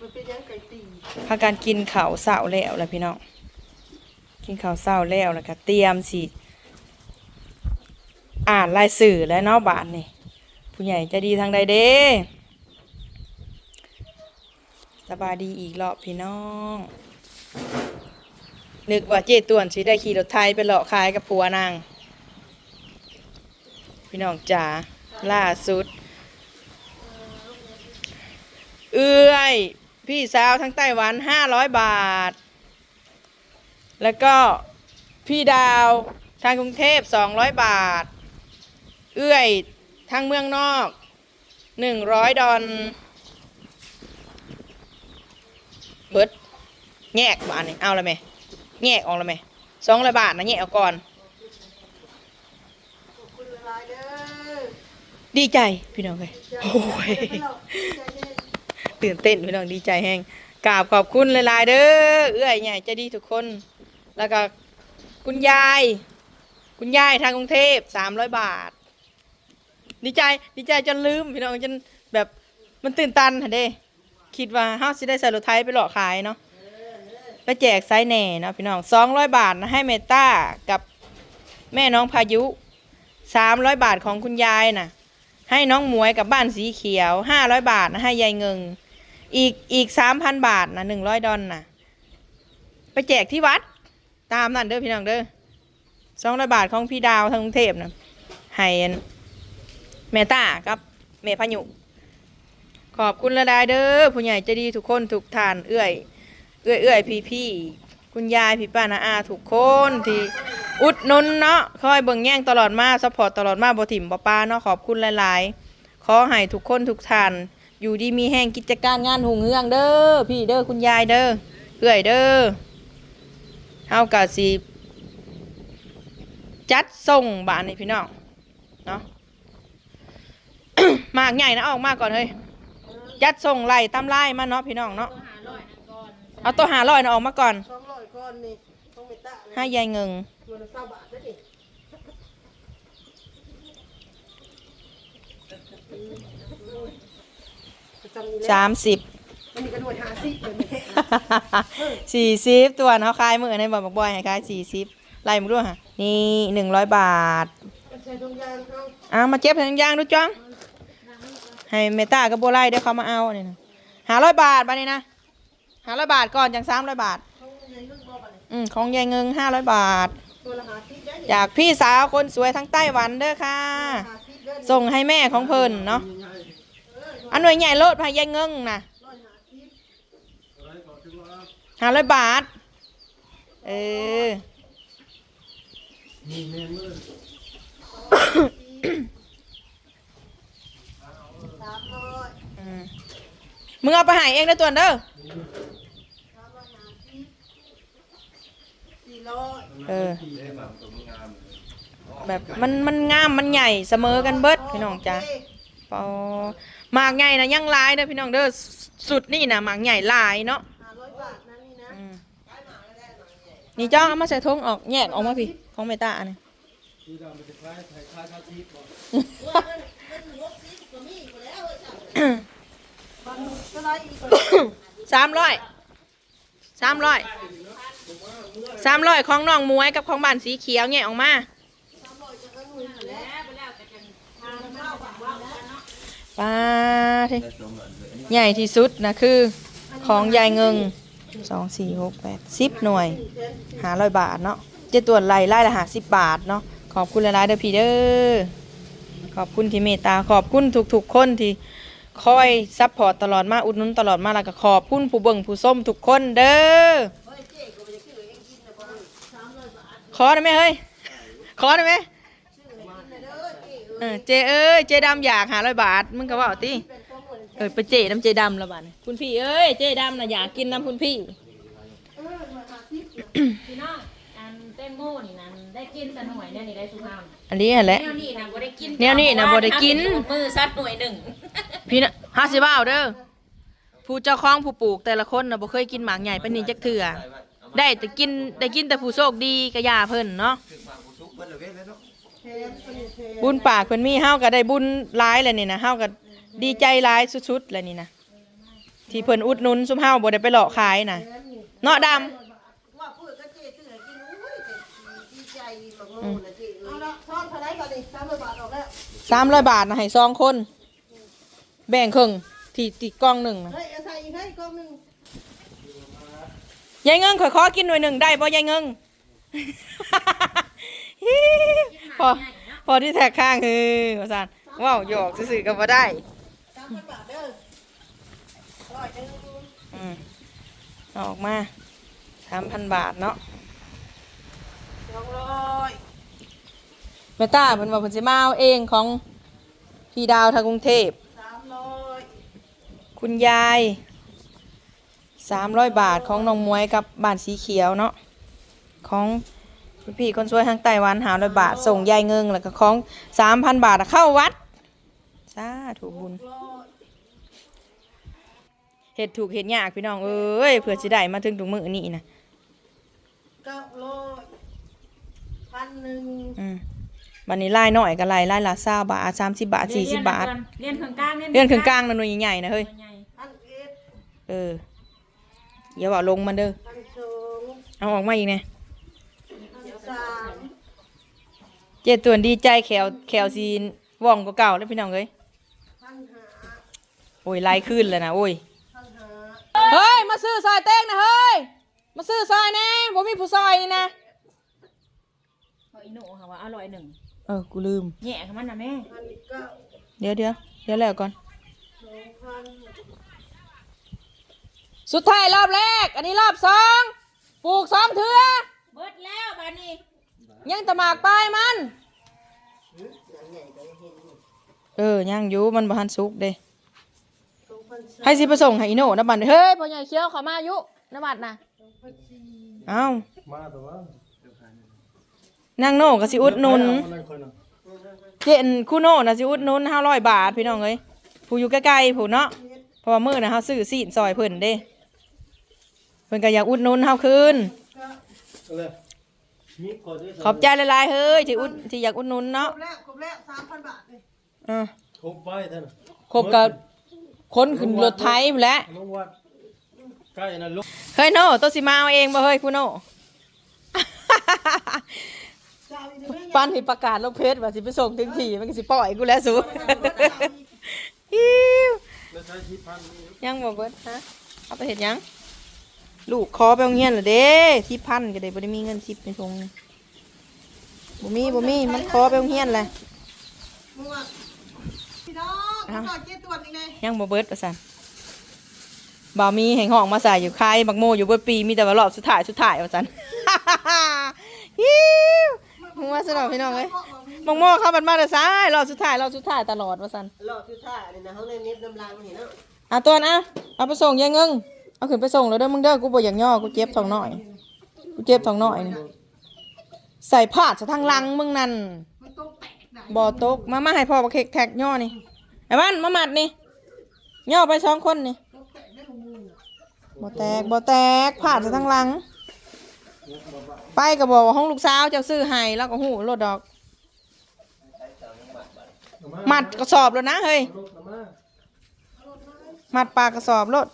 มันเป็นยังไก่ตีพาการกินข้าวเช้าแล้วล่ะพี่น้องกินข้าวเช้าแล้วแล้วก็เตรียมสิอ่านรายสื่อแล้วเนาะบาทนี่ผู้ใหญ่จะดีทางใดเด้สบายดีอีกรอบพี่น้อง นึกว่าเจต่วนสิได้ขี่รถไทยไปเลาะขายกับผัวนางพี่น้องจ๋าล่าสุด เอื้อย พี่สาวทั้งไต้หวันห้าร้อยบาท แล้วก็พี่ดาวทางกรุงเทพสองร้อยบาท เอื้อยทางเมืองนอกหนึ่งร้อยดอลเบิดแยกบาทนี่เอาละไหมแยกออกละไหมสองร้อยบาทนะแยกเอาก่อนขอบคุณละลายเด้อดีใจพี่น้องเลยโอ้ยใจเย็น ตื่นเต้นพี่น้องดีใจแห้งกราบขอบคุณหลายๆเด้อเอื้อยใหญ่ใจดีทุกคน แล้วก็คุณยาย คุณยายทางกรุงเทพสามร้อยบาท ดีใจดีใจจนลืมพี่น้องจนแบบมันตื่นตันค่ะเด้ คิดว่าเฮาสิได้ใส่รถไทยไปหลอกขายเนาะไปแจกไซส์แหน่เนาะพี่น้องสองร้อยบาทนะให้เมตต้ากับแม่น้องพายุสามร้อยบาทของคุณยายน่ะให้น้องหมวยกับบ้านสีเขียวห้าร้อยบาทนะให้ยายเงิง อีกอีกสามพันบาทนะหนึ่งร้อยดอลนะไปแจกที่วัด ตามนั่นเด้อพี่น้องเด้อสองร้อยบาทของพี่ดาวทางกรุงเทพนะให้แม่ต้ากับแม่พายุ ขอบคุณละดายเด้อผู้ใหญ่ใจะดีทุกคนทุกทานเอื้อยเอื้อยเอื้อยพี่พี่คุณยายพี่ป้านาอาทุกคนที่อุดหนุนเนาะคอยเบิ่งแย่งตลอดมาซัพพอร์ตตลอดมาบ่ถิ่มบ่ป้าเนาะขอบคุณหลายๆขอให้ทุกคนทุกทาน อยู่ดีมีแห่งกิจการงานหุงเฮืองเด้อพี่เด้อคุณยายเด้อเอื้อยเด้อเฮากะสิจัดส่งบ้านนี่พี่น้องเนาะมากใหญ่นะออกมาก่อนเฮ้ยจัดส่งไล่ตามไล่มาเนาะพี่น้องเนาะเอาตัวหาร้อยนะออกมาก่อนสองร้อยก้อนนี่ต้องไปตะให้ยายเงิงตัวละเก้าบาทได้ดิประ จำนี่แหละสามสิบ มันมีกระด้วยหาสิเป็นไม่แท้นะสี่สิบตัวเขาขายมือในบอกบอกบอยให้ขายสี่สิบไล่มึงด้วยฮะนี่หนึ่งร้อยบาทใส่ตรงยางเขาอะมาเจ็บทางยางดูจ้องให้เมตากับโบไลเดี๋ยวเขามาเอาเนี่ยนะหาร้อยบาทบานี้นะหาร้อยบาทก่อนจังสามร้อยบาท เขาใหญ่ลึกบ่บัดนี้อืมของยายเงิงห้าร้อยบาท ตัวละหาสิได้ดิจากพี่สาวคนสวยทั้งไต้หวันเด้อค่ะ หาสิได้ดิส่งให้แม่ของเพิ่นเนาะ อันหน่วยใหญ่โลดพายยายเงิงนะห้าร้อยบาท เออมึงเอาไปหายเองเด้อตัวเด้อสามร้อยหาสิสี่ร้อยเออแบบมันมันงามมันใหญ่เสมอกันเบิดพี่น้องจ้าปอ หมากใหญ่นะยังหลายเด้อพี่น้องเด้อสุดนี่นะหมากใหญ่หลายเนาะห้าร้อยบาทนะนี่นะอืมนี่จ้าเอามาใส่ทงออกแยกออกมาพี่ของเมตาอันนี้มันก็ได้อีกคนสามร้อยสามร้อยสามร้อยของน้องมวยกับของบ้านสีเขียวแยกออกมา ป้าที่ใหญ่ที่สุดนะคือของยายเงิงสองสี่หกแปดสิบหน่วยหาร้อยบาทเนาะเจะตรวจไล่ไล่ละหาสิบบาทเนาะขอบคุณหลายๆเด้อพี่เด้อขอบคุณที่เมตตาขอบคุณทุกๆคนที่คอยซัพพอร์ตตลอดมาอุดหนุนตลอดมาแล้วก็ขอบคุณผู้เบิ่งผู้ส้มทุกคนเด้อขอได้ไหมเฮ้ยขอได้ไหม เออเจเอ้ยเจดำอยากหาร้อยบาท มึงก็ว่าเอาติเออไปเจน้ำเจดำละบาทนี่คุณพี่เอ้ยเจดำน่ะอยากกินน้ำคุณพี่พี่น้องอันแตงโมนี่นั่นได้กินแต่หน่วยเนี่ยนี่ได้สุภาพอันนี้แหละแนวนี้นะบ่ได้กินแนวนี้น่ะบ่ได้กิน มือซัดหน่วยหนึ่งพี่นะห้าสิบบ้าเด้อผู้เจ้าของผู้ปลูกแต่ละคนน่ะบ่เคยกินหมากใหญ่ปานนี้จักเถื่อได้แต่กินได้กินแต่ผู้โชคดีก็ยาเพิ่นเนาะ แถมคนนี้แถมบุญปากเพิ่นมีเฮาก็ได้บุญหลายเลยนี่นะเฮาก็ดีใจหลายสุดๆเลยนี่นะที่เพิ่นอุดหนุนซุมเฮาบ่ได้ไปหลอกขายน่ะเนาะดำว่าพูดก็เจ๊ซื้อให้กินอุ้ยเจ๊ดีใจมากโง่นะเจ๊เอาละทอดเท่าไหร่ก่อนดิสามร้อยบาทออกแล้วสามร้อยบาทนะให้สองคน แบ่งครึ่งที่ติกล่องหนึ่งนะเฮ้ยเอาใส่อีกให้กล่องหนึงยายเงิงขอยขอกินหน่วยหนึ่งได้ป่ยายเงิง พอพอที่แท็กข้างคือว่าสันว้าวหยอกซื่อๆก็บ่ได้สามพันบาทเด้อร้อยหนึ่งอืมเอาออกมาสามพันบาทเนาะสองร้อยเมตาเพิ่นว่าเพิ่นสิมาเอาเองของพี่ดาวทางกรุงเทพสามร้อยคุณยายสามร้อยบาทของน้องมวยกับบ้านสีเขียวเนาะของ พี่คนสวยทางไต้หวันหาร้อยบาท ส่งยายเงิงแล้วก็ของสามพันบาทอะเข้าวัดสาถูกบุญร้อยเห็ดถูกเห็ดยากพี่น้องเอ้ยเพื่อสิได้มาถึงถุงมือนี่นะเก้าร้อยพันหนึ่งอืมวันนี้ไล่หน่อยก็ไล่ไล่ละซาบาทสามสิบบาทสี่สิบบาทเรียนถึงกลางเลื่อนถึงกลางนะหน่วยใหญ่ๆนะเฮ้ยใหญ่พันเอ็ดเอออย่าว่าลงมันเด้อพันสองเอาออกมาอีกเนี่ย พันสาม เจ็ดตัวนดีใจแขวแขวซีนว่องกว่าเก่าแล้วพี่น้องเอ้ยพันห้าโอ้ยไล่ขึ้นแล้วนะโอ้ยพันห้าเฮ้ยมาซื้อซอยเต้งนะเฮ้ยมาซื้อซอยแน่ผมมีผู้ซอยนี่นะเอาอีโน่ค่ะว่าอร่อยหนึ่งเออกูลืมแย่กับมันนะแม่พันเก้าเดี๋ยวเดี๋ยวเดี๋ยวแล้วก่อนสองพันสุดท้ายรอบแรก อันนี้รอบสองปลูกสองเถื่อเบิดแล้วบานี้ ยังตะหมากปลายมันอย่างใหญ่ก็เห็นอยู่เออยังอยู่มันบ่ทันสุกเด้สองพันสามให้สิไปส่งให้อีโน่นะบัดเฮ้ยพ่อใหญ่เคี้ยวเขามาอยู่นะบัดน่ะสองพันสี่เอ้ามาแต่ว่านั่งโน่ก็สิอุดหนุนเอานั่งคนน่ะเจนคู่โน่น่ะสิอุดหนุน500บาทพี่น้องเอ้ยผู้อยู่ใกล้ๆผู้เนาะเพราะว่ามื้อน่ะเฮาซื้อซีนซอยเพิ่นเด้เพิ่นก็อยากอุดหนุนเฮาคืนเอาเลยมี ขอด้วยขอบใจหลายๆเฮ้ยที่อุดที่อยากอุดหนุนครเนาะบแล้วครบแล้วสามพันบาทเลยอ่าครบไปท่านน่ะครบกับคนขึ้นรถไถพู้นแหล้วน้องวัดใกล้นะลูกเฮ้ยโน่ตัวสิมาเอาเองบ่เฮ้ยคุณโน่ จะเอาอีกไหมปันที่ประกาศลงเพจว่าสิไปส่งถึงที่มันก็สิปล่อยกูแล้วสูฮิวแล้วใช้ที่พันนี่ยังบ่เบิดฮะเอาไปเฮ็ดหยัง ลูกขอไปโรงเรียนเหรอเด้ที่พันก็ได้บ่ได้มีเงิน10ในทงนี่บ่มีบ่มีมันขอไปโรงเรียนแหละมึงว่าพี่น้องขอต่อเจ๊ตวนอีกไงยังบ่เบิดว่าซั่นบ่าวมีแห่งห้องมาใส่อยู่คายบักโมอยู่เบิดปีมีแต่ว่ารอบสุดท้ายสุดท้ายว่าซั่นฮิวมึงว่าซะดอกพี่น้องเอ้ยมังโม่เข้าบันมาแต่ซ้ายรอบสุดท้ายรอบสุดท้ายตลอดว่าสันรอบที่ท่าเนี่ยนะเขาเลยเน็ตน้ำลังเห็นเนาะอะตัวนะเอาไปส่งยังเงิง เอาขึ้นไปส่งแล้วเด้อมึงเด้อกูบ่อยากย่อกูเจ็บท้องน้อยกูเจ็บท้องน้อยนี่ใส่ผ้าจะทางหลังมึงนั่นมันต้องแตกได้บ่ตกมามาให้พ่อบักเค้กแท็กย่อนี่ไอ้บ้านมามัดนี่ย่อไปสองคนนี่ต้องแตกได้ของมึงอะบ่แตกบ่แตกผ้าจะทางหลัง ไปก็บอกว่าห้องลูกสาวเจ้าซื้อให้แล้วก็หูรถดอกเอามามัดกระสอบแล้วนะเฮ้ยลูกเอามามัดปลากระสอบรถ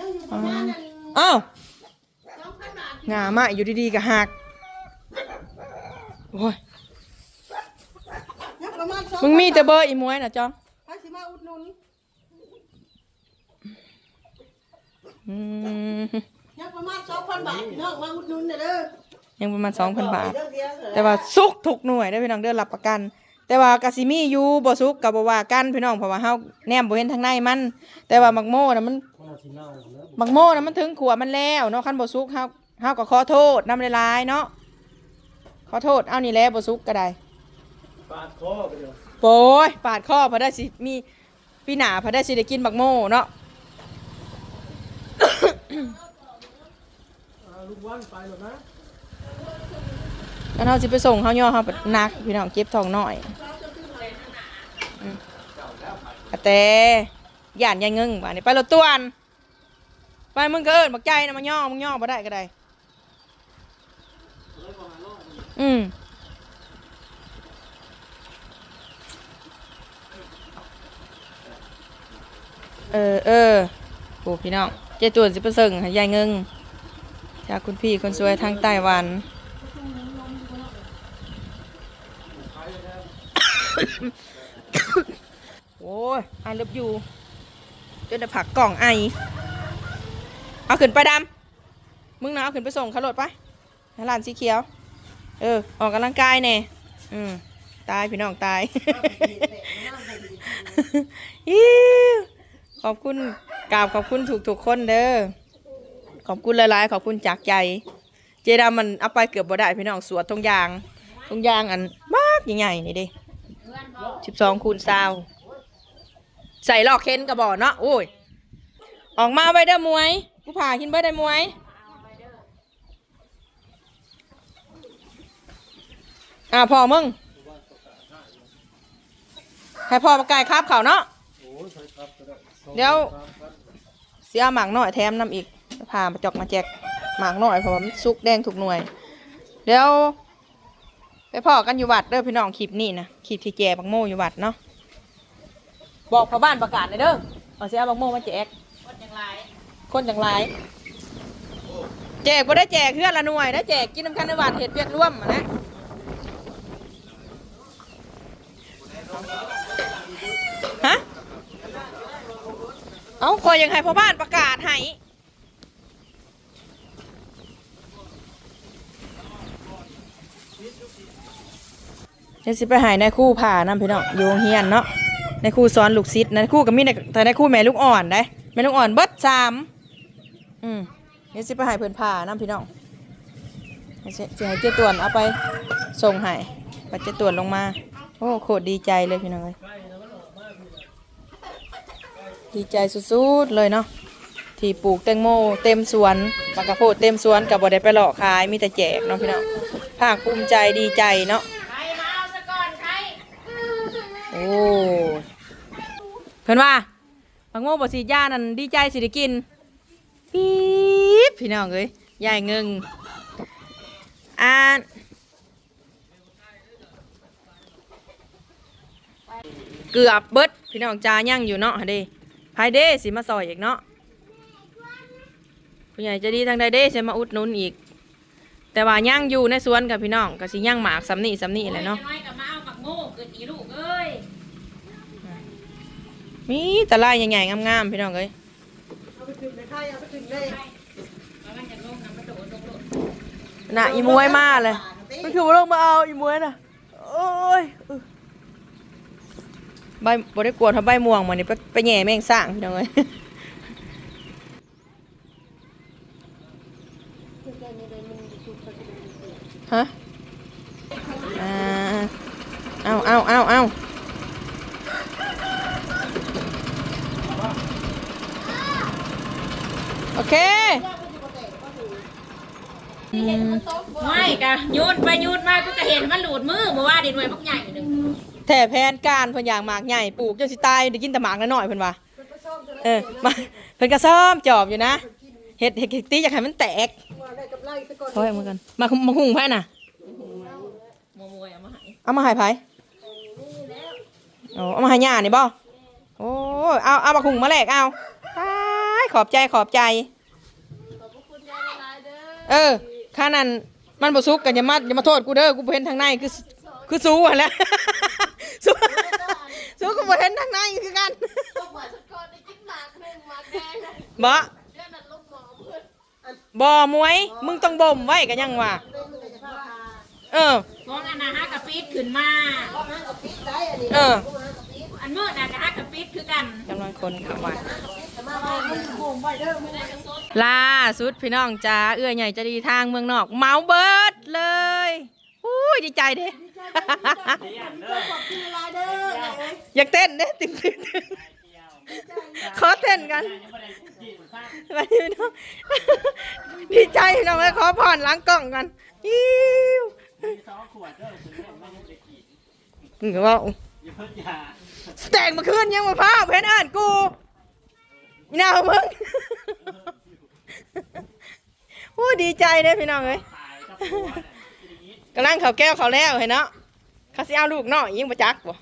ยังอยู่ประมาณนั้นอ้าวสองพันบาทงามาอยู่ดีๆก็หักโอ้ยยังประมาณสองมึงมีแต่เบอร์อีมวยนะจอมไปสิมาอุดหนุนอืมยังประมาณสองพันบาทพี่น้องมาอุดหนุนเด้อเด้อยังประมาณสองพันบาท เดี๋ยวเดี๋ยวเดี๋ยวแต่ว่าสุกทุกหน่วยได้อพี่น้องเด้อรับประกัน แต่ว่ากะสิมีอยู่บ่สุกกับบ่ว่ากันพี่น้องเพราะว่าเฮาแนมบ่เห็นทางในมัน แต่ว่ามักโม่น่ะมันคนเอาที่เน่าแล้วมักโม่น่ะมันถึงขัวมันแล้วเนาะคันบ่สุกเฮาเฮาก็ขอโทษนำหลายๆเนาะขอโทษเอานี่แหละบ่สุกก็ได้ปาดคอไปเดี๋ยวโป้ยปาดคอพอได้สิมีปีหน้าพอได้สิได้กินบักโม่เนาะเอาลูกวันไปหรอกนะ แล้วเราสิไปส่งเขาย่อเขาแบบนักพี่น้องเก็บทองหน่อยอืมกระแตย่านยายเงิงบ้านี่ไปรถตวนไปมึงก็เอิญบักใจนะมาย่อมึงย่อมาได้ก็ได้อืมเออเออโอ้พี่น้องเจตวสิประเสริงห้ยายเงิงจากคุณพี่คนสวยทางไต้หวัน โอ้ยไอเลิฟยูจนได้ผักกล่องไอ เอาขึ้นไปดำ มึงนะเอาขึ้นไปส่งขาโหลดไปห้ร้านสีเขียว เออ ออกกำลังกายแน่อืมตายพี่น้องตายอิวขอบคุณกราบขอบคุณถูกถูกคนเด้อ ขอบคุณหลายๆ ขอบคุณจากใจ เจดามันเอาไปเกือบบ่ได้พี่น้องสวดทงยางทงยางอันมากใหญ่ๆนี่เดิเพื่อ สิบสองคูณซาวใส่ลอกเค้นกระบอกเนาะโอ้ย ออกมาไปเด้อมวยกูผ่ากินเบิดได้มวยอ่าพ่อมึงให้พ่อประกายคาบเขาเนาะเดี๋ยวเสียหมากหน่อยแถมน้ำอีกพามาจอกมาแจกหมากหน่อยเพราะมันสุกแดงถูกหน่วย เดี๋ยว ไปพ่อกันอยู่วัดเด้อพี่น้องคลิปนี้นะคลิปที่แจกบักโมอยู่วัดเนาะบอกพ่อบ้านประกาศเลยเด้อเอาเสียบักโมมาแจกคนอย่างไรคนจังไรแจกบ่ได้แจกเพื่อนละหน่วยได้แจกกินน้ำกันในวัดเห็ดเวียกร่วมนะฮะเอาคอยยังให้พ่อบ้านประกาศให้ เดี๋ยวสิไปหายในคู่ผ่านํพี่น้องอยู่โรงเฮียนเนาะในครู่สอนลูกศิษย์ในคู่ก็มีแต่ในคู่แม่ลูกอ่อนได้แม่ลูกอ่อนเบิดสามอืมเดี๋ยวสิไปหายเพิ่นผ่านํพี่น้องเดี๋ยวสิสิให้เจ๊ตวนเอาไปส่งให้ไปเจ๊ตวนลงมาโอ้โคตรดีใจเลยพี่น้องเอ้ยดีใจสุดๆเลยเนาะที่ปลูกแตงโมเต็มสวนมะกะโพดเต็มสวนกับบ่ได้ไปหลอกขายมีแต่แจกเนาะพี่น้องภาคภูมิใจดีใจเนาะ ใครมาเอาซะก่อนใคร โอ้เพิ่นว่าบางโมบ่สีดยานั่นดีใจสิได้กินปี๊บพี่น้องเอ้ยยายเงิงอ่านเกือบเบิดพี่น้องจายังอยู่เนาะเด้ภายเด้สิมาซอยอีกเนาะผู้ใหญ่จะดีทางใดเด้สิมาอุดหนุนอีก แต่ว่ายังอยู่ในสวนกับพี่น้องก็สิยังหมากสำนี่สำนี่แหละเนาะ โอ้ยจะน้อยกับมาเอาปักโม่เกิดอีลูกเอ้ย มีแต่ลยใหญ่ๆงามๆพี่น้องเอ้ยเอาไปถึงในไข่เอาไปถึงในแล้วมันจะลงน้ำมันโดดลงโดดน่ะอีมวยมาเลยมันคือว่าลงมาเอาอีมวยน่ะโอ้ยใบบได้กวนเขาใบม่วงมานี่ไปไปแห่แม่งสร้างพี่น้องเอ้ยฮะอ่าเอาเอาเอาเอาโอ เคอืมไม่กะยูดไปยูดมากูก็เห็นมันหลุดมือบอกว่าดิหน่วยพวกใหญ่หนึ่งแถ่แผนการเพิ่นอยากหมากใหญ่ปลูกจนสิตายได้กินแต่หมากน้อยๆเพิ่นว่าเออมาเพิ่นก็ซ่อมจอบอยู่นะเฮ็ดเฮ็ดเฮ็ดตีอยากให้มันแตกว่าได้กับไล่ซะก่อนเฮ้ยมากันมามาหุงไผน่ะมมวยเอามาให้เอามาให้ไผโอ้เอามาให้ย่านี่บ่โอ้ยเอาเอามาหุงมาแลกเอาตายขอบใจขอบใจ เออค่านั้นมันบ่สุกกันอย่ามาอย่ามาโทษกูเด้อกูบ่เห็นทางในคือคือสู้หั่นแหละสู้สู้กูบ่เห็นทางในคือกันต้องว่าซะก่อนได้กินหมากหนึ่งหมากแดงนะบ่เดือนนั้นลูกหมอเพื่อนบ่มวย มึงต้องบ่มไว้กันยังว่าเล่นมันก็จะพาพาเออฟ้องอันนะฮะกับปี๊ดขึ้นมาพ่อห้างกับปิดได้อันนี้เออพ่อห้างกับปิดอันมืดนะกับฮะกับปี๊ดคือกันกำลังคนเข้ามา แต่มาว่ามันโกงไว้เด้อไม่ได้กระสดล่าสุดพี่น้องจ้าเอื้อใหญ่จะดีทางเมืองนอก เมาเบิดเลยอุ้ยดีใจเด้ขอบคุณเวลาเด้อเอ้ยอยากเต้นเด้ตึงตึงตึงขอเต้นกันไปพี่น้องดีใจพี่น้องเลยขอผ่อนหล้างกล่องกันอิ้วมึงก็ว่าสแตงมาคืนยังมาพร้าวเพนอ่านกู อีน่ามึง โอ้ดีใจเด้พี่น้องเลยกำลังเขาแก้วเขาแล้วเห็นเนาะเขาสิเอาลูกเนาะยิงประจักบ่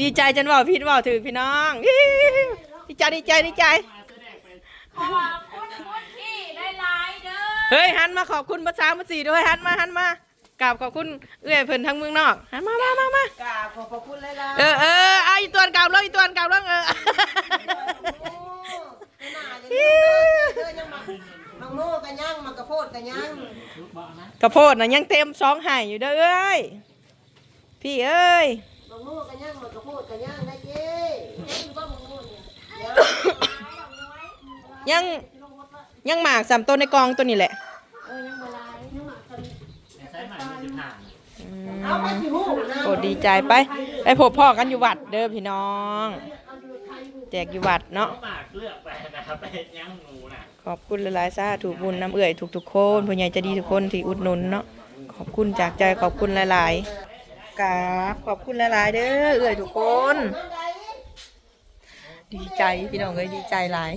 ดีใจจนเว่าพิษว่าถือพี่น้องอิ๊วดีใจดีใจดีใจขอบคุณคุณพี่ได้หลายเด้อ เฮ้ยหันมาขอบคุณภาษาภาษีด้วยหันมาหันมาก ราบขอบคุณเอื้อยเพิ่นทั้งเมืองนอกหันมามามามา กราบขอบพระคุณหลายๆเออเออเอาอีตัวนกราบลงอีตัวนกราบลงเออ โอ้หน้าอย่างนี้เด้อยังมามังโม่กันยังมากระโพดกันยังกระโพดน่ะยังเต็มสองไห่อยู่เด้อเอ้ยพี่เอ้ยมังโม่กันยังมากระโพดกันยังได้เจ้ยังว่ามังโม่เนี่ยเดี๋ยว ยังยังหมากสามต้นในกองตัวนี้แหละ เอาไปสิหูนะ โอ้ดีใจไปไปพบพ่อกันอยู่วัดเด้อพี่น้อง แจกอยู่วัดเนาะหมากเลือกไปนะครับไปย่างหมูนะขอบคุณหลายๆซาถูกบุญน้ำเอื่อยทุกคนผู้ใหญ่ใจะดีทุกคนที่อุดหนุนเนาะขอบคุณจากใจขอบคุณหลายๆกราบขอบคุณหลายๆเด้อเอื่อยทุกคน ดีใจพี่น้องเอ้ยดีใจหลาย